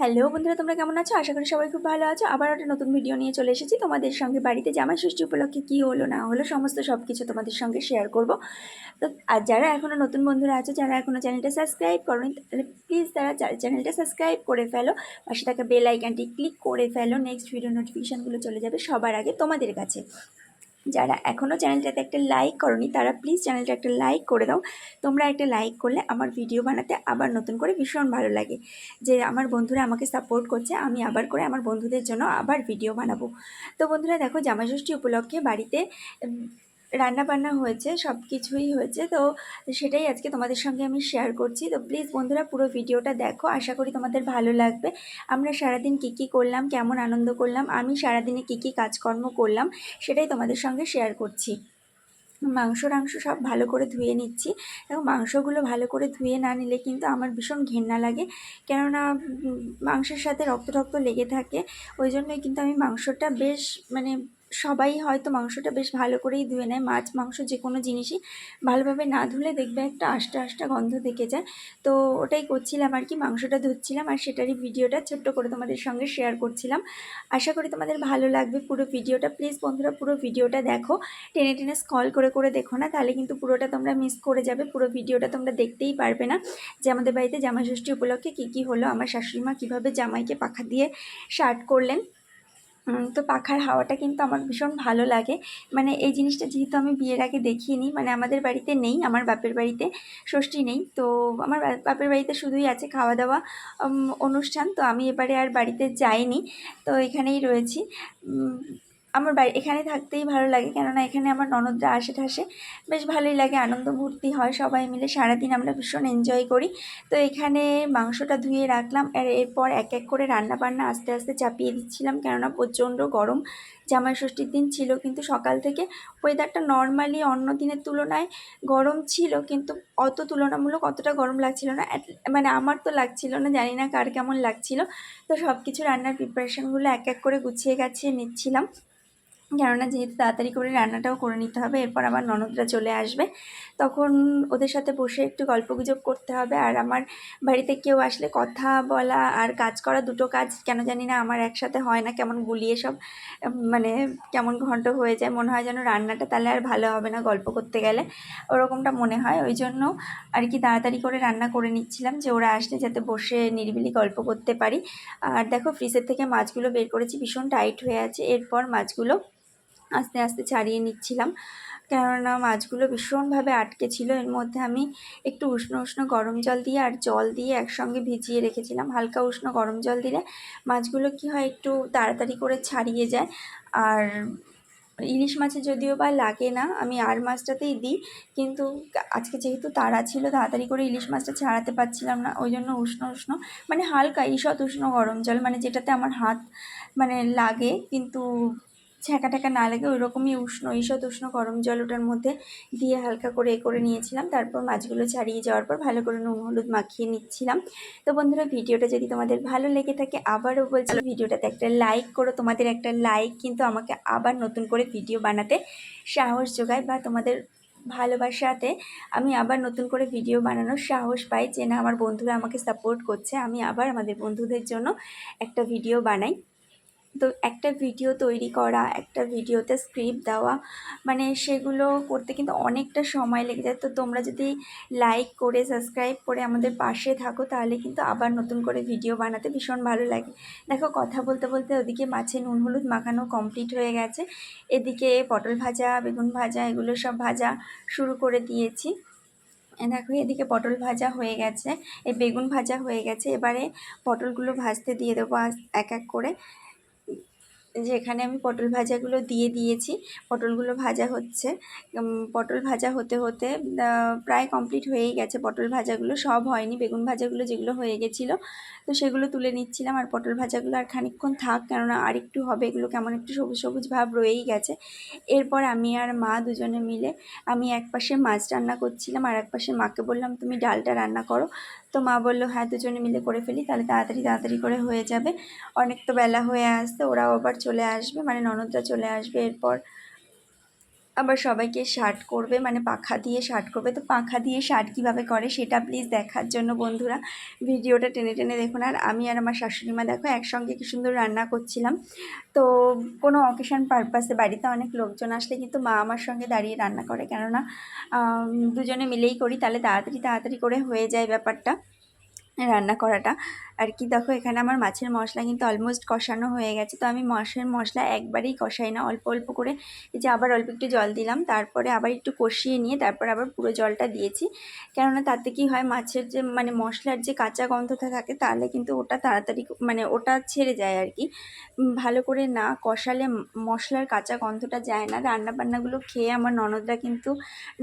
Hello বন্ধুরা, তোমরা কেমন আছো? আশা করি সবাই খুব ভালো আছো। আবার একটা নতুন ভিডিও নিয়ে চলে এসেছি। তোমাদের সঙ্গে বাড়িতে জামাই ষষ্ঠী উপলক্ষে কী হলো, না হলো, সমস্ত সব কিছু তোমাদের সঙ্গে শেয়ার করব। তো, আর যারা এখনও নতুন বন্ধুরা আছো, যারা এখনও চ্যানেলটা সাবস্ক্রাইব করো তাহলে প্লিজ তারা চ্যানেলটা সাবস্ক্রাইব করে ফেলো। পাশে থাকা বেল আইকনটি ক্লিক করে ফেলো। নেক্সট ভিডিও নোটিফিকেশানগুলো চলে যাবে সবার আগে তোমাদের কাছে। যারা এখনও চ্যানেলটাতে একটা লাইক করনি, তারা প্লিজ চ্যানেলটা একটা লাইক করে দাও। তোমরা একটা লাইক করলে আমার ভিডিও বানাতে আবার নতুন করে ভীষণ ভালো লাগে। যে আমার বন্ধুরা আমাকে সাপোর্ট করছে, আমি আবার করে আমার বন্ধুদের জন্য আবার ভিডিও বানাবো। তো বন্ধুরা দেখো, জামাষষ্ঠী উপলক্ষে বাড়িতে রান্না বান্না হয়েছে সব কিছুই হয়েছে। তো সেটাই আজকে তোমাদের সঙ্গে আমি শেয়ার করছি। তো প্লিজ বন্ধুরা পুরো ভিডিওটা দেখো। আশা করি তোমাদের ভালো লাগবে। আমরা সারাদিন কী কী করলাম, কেমন আনন্দ করলাম, আমি সারাদিনে কী কী কাজকর্ম করলাম, সেটাই তোমাদের সঙ্গে শেয়ার করছি। মাংস টাংস সব ভালো করে ধুয়ে নিচ্ছি। এবং মাংসগুলো ভালো করে ধুয়ে না নিলে কিন্তু আমার ভীষণ ঘেন্না লাগে। কেননা মাংসের সাথে রক্ত রক্ত লেগে থাকে। ওই জন্যই কিন্তু আমি মাংসটা বেশ মানে সবাই হয়তো মাংসটা বেশ ভালো করেই ধুয়ে নেয়। মাছ, মাংস যে কোনো জিনিসই ভালোভাবে না ধুলে দেখবে একটা আষ্টা আষ্টা গন্ধ থেকে যায়। তো ওটাই করছিলাম আর কি, মাংসটা ধুচ্ছিলাম আর সেটারই ভিডিওটা ছোট্ট করে তোমাদের সঙ্গে শেয়ার করছিলাম। আশা করি তোমাদের ভালো লাগবে পুরো ভিডিওটা। প্লিজ বন্ধুরা, পুরো ভিডিওটা দেখো। টেনে টেনে স্কল করে করে দেখো না, তাহলে কিন্তু পুরোটা তোমরা মিস করে যাবে। পুরো ভিডিওটা তোমরা দেখতেই পারবে না যে আমাদের বাড়িতে জামাষষ্ঠী উপলক্ষে কী কী হলো, আমার শাশুড়ি মা কীভাবে জামাইকে পাখা দিয়ে শার্ট করলেন। তো পাখার হাওয়াটা কিন্তু আমার ভীষণ ভালো লাগে। মানে এই জিনিসটা যেহেতু আমি বিয়ের আগে দেখিনি মানে আমাদের বাড়িতে নেই, আমার বাপের বাড়িতে ষষ্ঠী নেই। তো আমার বাপের বাড়িতে শুধুই আছে খাওয়া দাওয়া অনুষ্ঠান। তো আমি এবারে আর বাড়িতে যাইনি, তো এখানেই রয়েছি। আমার বাড়ি এখানে থাকতেই ভালো লাগে। কেননা এখানে আমার ননদরা আসে ঠাসে, বেশ ভালোই লাগে, আনন্দ ভর্তি হয় সবাই মিলে। সারাদিন আমরা ভীষণ এনজয় করি। তো এখানে মাংসটা ধুয়ে রাখলাম, আর এরপর এক এক করে রান্না বান্না আস্তে আস্তে চাপিয়ে দিচ্ছিলাম। কেননা প্রচণ্ড গরম জামাই ষষ্ঠীর দিন ছিল, কিন্তু সকাল থেকে ওয়েদারটা নর্মালি অন্য দিনের তুলনায় গরম ছিল, কিন্তু অত তুলনামূলক অতটা গরম লাগছিল না। মানে আমার তো লাগছিল না, জানি না কার কেমন লাগছিল। তো সব কিছু রান্নার প্রিপারেশানগুলো এক এক করে গুছিয়ে গাছিয়ে নিচ্ছিলাম। কেননা যেহেতু তাড়াতাড়ি করে রান্নাটাও করে নিতে হবে, এরপর আমার ননদরা চলে আসবে। তখন ওদের সাথে বসে একটু গল্পগুজব করতে হবে। আর আমার বাড়িতে কেউ আসলে কথা বলা আর কাজ করা দুটো কাজ কেন জানি না আমার একসাথে হয় না। কেমন গুলিয়ে সব মানে কেমন ঘন্ট হয়ে যায়, মনে হয় যেন রান্নাটা তাহলে আর ভালো হবে না গল্প করতে গেলে। ওরকমটা মনে হয়। ওই জন্য আর কি তাড়াতাড়ি করে রান্না করে নিচ্ছিলাম যে ওরা আসলে যাতে বসে নিরিবিলি গল্প করতে পারি। আর দেখো ফ্রিজের থেকে মাছগুলো বের করেছি, ভীষণ টাইট হয়ে আছে। এরপর মাছগুলো আস্তে আস্তে ছাড়িয়ে নিচ্ছিলাম। কেননা মাছগুলো ভীষণভাবে আটকে ছিল। এর মধ্যে আমি একটু উষ্ণ উষ্ণ গরম জল দিয়ে আর জল দিয়ে একসঙ্গে ভিজিয়ে রেখেছিলাম। হালকা উষ্ণ গরম জল দিলে মাছগুলো কি হয় একটু তাড়াতাড়ি করে ছাড়িয়ে যায়। আর ইলিশ মাছে যদিও বা লাগে না, আমি আর মাছটাতেই দিই। কিন্তু আজকে যেহেতু তাড়া ছিল, তাড়াতাড়ি করে ইলিশ মাছটা ছাড়াতে পারছিলাম না। ওই জন্য উষ্ণ উষ্ণ মানে হালকা ঈষৎ উষ্ণ গরম জল মানে যেটাতে আমার হাত মানে লাগে। কিন্তু ছ্যাঁকা ট্যাঁকা না লাগে ওই রকমই উষ্ণ, ঈষৎ উষ্ণ গরম জল ওটার মধ্যে দিয়ে হালকা করে এ করে নিয়েছিলাম। তারপর মাছগুলো ছাড়িয়ে যাওয়ার পর ভালো করে নুন, হলুদ মাখিয়ে নিচ্ছিলাম। তো বন্ধুরা, ভিডিওটা যদি তোমাদের ভালো লেগে থাকে, আবারও বলছি, ভিডিওটাতে একটা লাইক করো। তোমাদের একটা লাইক কিন্তু আমাকে আবার নতুন করে ভিডিও বানাতে সাহস যোগায় বা তোমাদের ভালোবাসাতে আমি আবার নতুন করে ভিডিও বানানোর সাহস পাই যে না, আমার বন্ধুরা আমাকে সাপোর্ট করছে, আমি আবার আমাদের বন্ধুদের জন্য একটা ভিডিও বানাই। তো একটা ভিডিও তৈরি করা, একটা ভিডিওতে স্ক্রিপ্ট দেওয়া মানে সেগুলো করতে কিন্তু অনেকটা সময় লেগে যায়। তো তোমরা যদি লাইক করে সাবস্ক্রাইব করে আমাদের পাশে থাকো, তাহলে কিন্তু আবার নতুন করে ভিডিও বানাতে ভীষণ ভালো লাগে। দেখো, কথা বলতে বলতে ওদিকে মাছে নুন, হলুদ মাখানো কমপ্লিট হয়ে গেছে। এদিকে পটল ভাজা, বেগুন ভাজা, এগুলো সব ভাজা শুরু করে দিয়েছি। দেখো, এদিকে পটল ভাজা হয়ে গেছে, এই বেগুন ভাজা হয়ে গেছে। এবারে পটলগুলো ভাজতে দিয়ে দেবো এক এক করে। যে এখানে আমি পটল ভাজাগুলো দিয়ে দিয়েছি। পটলগুলো ভাজা হচ্ছে। পটল ভাজা হতে হতে প্রায় কমপ্লিট হয়েই গেছে পটল ভাজাগুলো। সব হয়নি। বেগুন ভাজাগুলো যেগুলো হয়ে গেছিল, তো সেগুলো তুলে নিচ্ছিলাম আর পটল ভাজাগুলো আর খানিকক্ষণ থাক, কেননা আর একটু হবে। এগুলো কেমন একটু সবুজ সবুজ ভাব রয়েই গেছে। এরপর আমি আর মা দুজনে মিলে, আমি এক পাশে মাছ রান্না করছিলাম আর এক পাশে মাকে বললাম, তুমি ডালটা রান্না করো। তো মা বলল হ্যাঁ দুজনে মিলে করে ফেলি, তাহলে তাড়াতাড়ি তাড়াতাড়ি করে হয়ে যাবে। অনেক তো বেলা হয়ে আসতে ওরাও আবার চলে আসবে মানে ননদরা চলে আসবে এরপর। আবার সবাইকে শার্ট করবে মানে পাখা দিয়ে শার্ট করবে। তো পাখা দিয়ে শার্ট কীভাবে করে সেটা প্লিজ দেখার জন্য বন্ধুরা। ভিডিওটা টেনে টেনে দেখুন। আর আমি আর আমার শাশুড়ি মা দেখো একসঙ্গে কি সুন্দর রান্না করছিলাম। তো কোনো অকেশন পারপাসে বাড়িতে অনেক লোকজন আসলে কিন্তু মা আমার সঙ্গে দাঁড়িয়ে রান্না করে। কেননা দুজনে মিলেই করি। তাহলে তাড়াতাড়ি তাড়াতাড়ি করে হয়ে যায় ব্যাপারটা। রান্না করাটা। আর কি দেখো, এখানে আমার মাছের মশলা কিন্তু অলমোস্ট কষানো হয়ে গেছে। তো আমি মাছের মশলা একবারেই কষাই না। অল্প অল্প করে এই যে আবার অল্প একটু জল দিলাম। তারপরে আবার একটু কষিয়ে নিয়ে তারপর আবার পুরো জলটা দিয়েছি। কেননা তাতে কি হয়, মাছের যে মানে মশলার যে কাঁচা গন্ধটা থাকে, তাহলে কিন্তু ওটা তাড়াতাড়ি মানে ওটা ছেড়ে যায় আর কি। ভালো করে না কষালে মশলার কাঁচা গন্ধটা যায় না। রান্না বান্নাগুলো খেয়ে আমার ননদরা কিন্তু,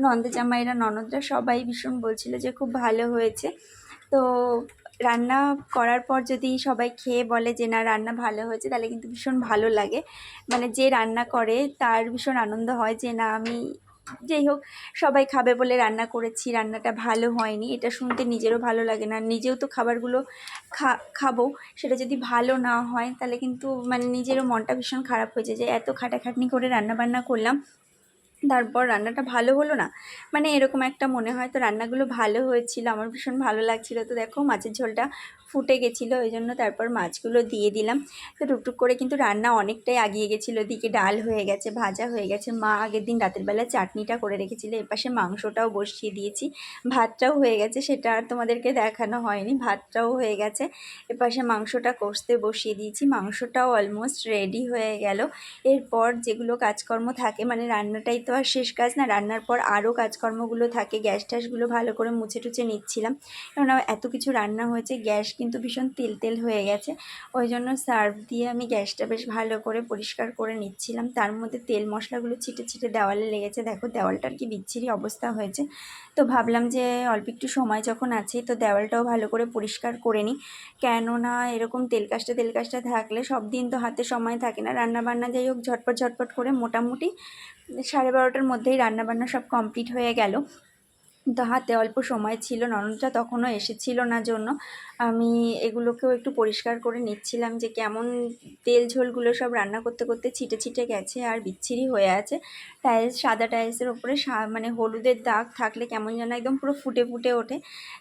নন্দে জামাইরা ননদরা সবাই ভীষণ বলছিল যে খুব ভালো হয়েছে। তো রান্না করার পর যদি সবাই খেয়ে বলে যে, না, রান্না ভালো হয়েছে, তাহলে কিন্তু ভীষণ ভালো লাগে। মানে যে রান্না করে তার ভীষণ আনন্দ হয় যে, না, আমি যাই হোক, সবাই খাবে বলে রান্না করেছি, রান্নাটা ভালো হয়নি। এটা শুনতে নিজেরও ভালো লাগে না। নিজেও তো খাবারগুলো খা, খাব। সেটা যদি ভালো না হয়, তাহলে কিন্তু মানে নিজেরও মনটা ভীষণ খারাপ হয়ে যায় যে, এত খাটাখাটনি করে রান্না বান্না করলাম তারপর রান্নাটা ভালো হলো না। মানে এরকম একটা মনে হয়, তো রান্নাগুলো ভালো হয়েছিল, আমার ভীষণ ভালো লাগছিল। তো দেখো মাছের ঝোলটা ফুটে গেছিল ওই জন্য তারপর মাছগুলো দিয়ে দিলাম। তো টুকটুক করে কিন্তু রান্না অনেকটাই আগিয়ে গেছিল ওদিকে ডাল হয়ে গেছে, ভাজা হয়ে গেছে। মা আগের দিন রাতের বেলা চাটনিটা করে রেখেছিলো, এপাশে মাংসটাও বসিয়ে দিয়েছি। ভাতটাও হয়ে গেছে, সেটা আর তোমাদেরকে দেখানো হয়নি, ভাতটাও হয়ে গেছে। এপাশে মাংসটা কষতে বসিয়ে দিয়েছি, মাংসটাও অলমোস্ট রেডি হয়ে গেল। এরপর যেগুলো কাজকর্ম থাকে মানে রান্নাটাই তো আর শেষ কাজ না, রান্নার পর আরও কাজকর্মগুলো থাকে, গ্যাস ট্যাসগুলো ভালো করে মুছে টুছে নিচ্ছিলাম। কেননা এত কিছু রান্না হয়েছে, গ্যাস কিন্তু ভীষণ তেল তেল হয়ে গেছে। ওই জন্য সার্ফ দিয়ে আমি গ্যাসটা বেশ ভালো করে পরিষ্কার করে নিচ্ছিলাম। তার মধ্যে তেল মশলাগুলো ছিটে ছিটে দেওয়ালে লেগেছে। দেখো দেওয়ালটার কি বিচ্ছিরি অবস্থা হয়েছে। তো ভাবলাম যে অল্প একটু সময় যখন আছে, তো দেওয়ালটাও ভালো করে পরিষ্কার করে নিই। কেননা এরকম তেল কাজটা তেল কাজটা থাকলে সব দিন তো হাতে সময় থাকে না। রান্না বান্না যাই হোক, ঝটপট ঝটপট করে মোটামুটি সাড়ে বারোটার মধ্যেই রান্নাবান্না সব কমপ্লিট হয়ে গেল। তো হাতে অল্প সময় ছিল, ননদটা তখনও এসেছিল না জন্য। আমি এগুলোকেও একটু পরিষ্কার করে নিচ্ছিলাম যে কেমন তেল ঝোলগুলো সব রান্না করতে করতে ছিটে ছিটে গেছে আর বিচ্ছিরি হয়ে আছে। টাইলস, সাদা টাইলসের ওপরে মানে হলুদের দাগ থাকলে কেমন যেন একদম পুরো ফুটে ফুটে ওঠে।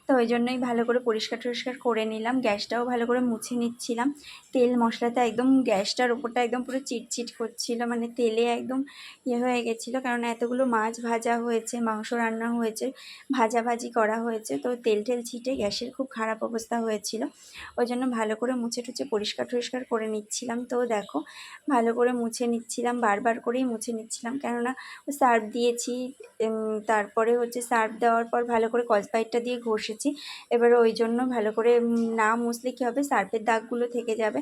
তো ওই জন্যই ভালো করে পরিষ্কার টরিষ্কার করে নিলাম, গ্যাসটাও ভালো করে মুছে নিচ্ছিলাম। তেল মশলাটা একদম গ্যাসটার ওপরটা একদম পুরো চিটচিট করছিল মানে তেলে একদম ইয়ে হয়ে গেছিল, কারণ এতগুলো মাছ ভাজা হয়েছে, মাংস রান্না হয়েছে। ভাজাভাজি করা হয়েছে। তো তেল টেল ছিটে গ্যাসের খুব খারাপ অবস্থা হয়েছিল। ওই জন্য ভালো করে মুছে টুছে পরিষ্কার টরিষ্কার করে নিচ্ছিলাম। তো দেখো, ভালো করে মুছে নিচ্ছিলাম, বারবার করেই মুছে নিচ্ছিলাম। কেননা সার্ফ দিয়েছি তারপরে হচ্ছে সার্ফ দেওয়ার পর ভালো করে কসবাইটটা দিয়ে ঘষেছি। এবার ওই জন্য ভালো করে না মুছলে কী হবে? সার্ফের দাগগুলো থেকে যাবে।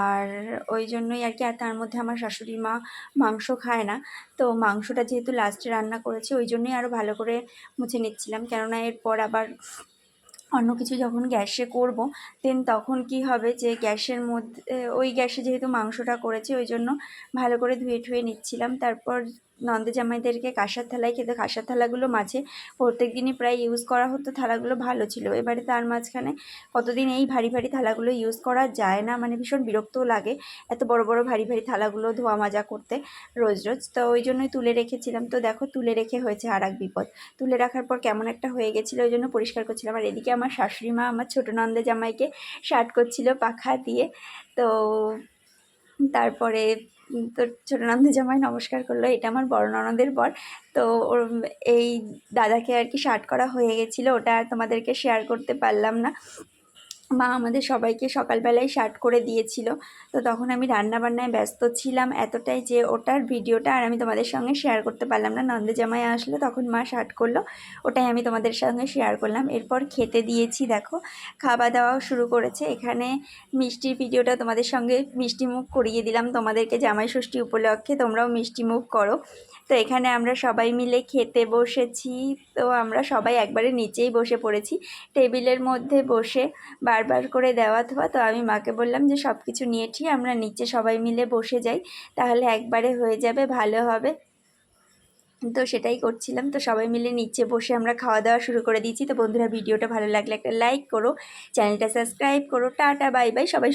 আর ওই জন্যই আর কি, আর তার মধ্যে আমার শাশুড়ি মা মাংস খায় না। তো মাংসটা যেহেতু লাস্টে রান্না করেছি ওই জন্যই আরও ভালো করে মুছে নিচ্ছিলাম। কেননা এরপর আবার অন্য কিছু যখন গ্যাসে করব দেন তখন কি হবে যে গ্যাসের মধ্যে, ওই গ্যাসে যেহেতু মাংসটা করেছি, ওই জন্য ভালো করে ধুয়ে ঠুয়ে নিচ্ছিলাম। তারপর নন্দে জামাইদেরকে কাঁসার থালায় খেতে, কাঁসার থালাগুলো মাঝে প্রত্যেক দিনই প্রায় ইউজ করা হতো, থালাগুলো ভালো ছিল। এবারে তার মাঝখানে কতদিন এই ভারী ভারী থালাগুলো ইউজ করা যায় না মানে ভীষণ বিরক্তও লাগে এত বড় বড় ভারী ভারী থালাগুলো ধোয়া মাজা করতে রোজ রোজ। তো ওই জন্যই তুলে রেখেছিলাম। তো দেখো তুলে রেখে হয়েছে আর এক বিপদ। তুলে রাখার পর কেমন একটা হয়ে গেছিল, ওই জন্য পরিষ্কার করছিলাম। আর এদিকে আমার শাশুড়ি মা আমার ছোটো নন্দে জামাইকে শার্ট করছিল পাখা দিয়ে। তো তারপরে তো ছোটো নন্দে জামাই নমস্কার করল, এটা আমার বড় ননদের বর। তো এই দাদাকে আর কি শার্ট করা হয়ে গেছিল, ওটা আর তোমাদেরকে শেয়ার করতে পারলাম না। মা আমাদের সবাইকে সকালবেলায় শার্ট করে দিয়েছিল। তো তখন আমি রান্না বান্নায় ব্যস্ত ছিলাম এতটাই যে ওটার ভিডিওটা আর আমি তোমাদের সঙ্গে শেয়ার করতে পারলাম না। নন্দে জামাই আসলো, তখন মা শার্ট করল, ওটাই আমি তোমাদের সঙ্গে শেয়ার করলাম। এরপর খেতে দিয়েছি, দেখো, খাওয়া দাওয়াও শুরু করেছে। এখানে মিষ্টির ভিডিওটা তোমাদের সঙ্গে মিষ্টি মুখ করিয়ে দিলাম তোমাদেরকে জামাই ষষ্ঠী উপলক্ষে। তোমরাও মিষ্টি মুখ করো। তো এখানে আমরা সবাই মিলে খেতে বসেছি। তো আমরা সবাই একবারে নিচেই বসে পড়েছি। টেবিলের মধ্যে বসে বারবার করে দেওয়া ধোয়া, তো আমি মাকে বললাম যে সব কিছু নিয়ে ঠিক, আমরা নিচে সবাই মিলে বসে যাই, তাহলে একবারে হয়ে যাবে, ভালো হবে। তো সেটাই করছিলাম, তো সবাই মিলে নিচে বসে আমরা খাওয়া দাওয়া শুরু করে দিয়েছি। তো বন্ধুরা, ভিডিওটা ভালো লাগলে একটা লাইক করো, চ্যানেলটা সাবস্ক্রাইব করো, টাটা বাই বাই সবাই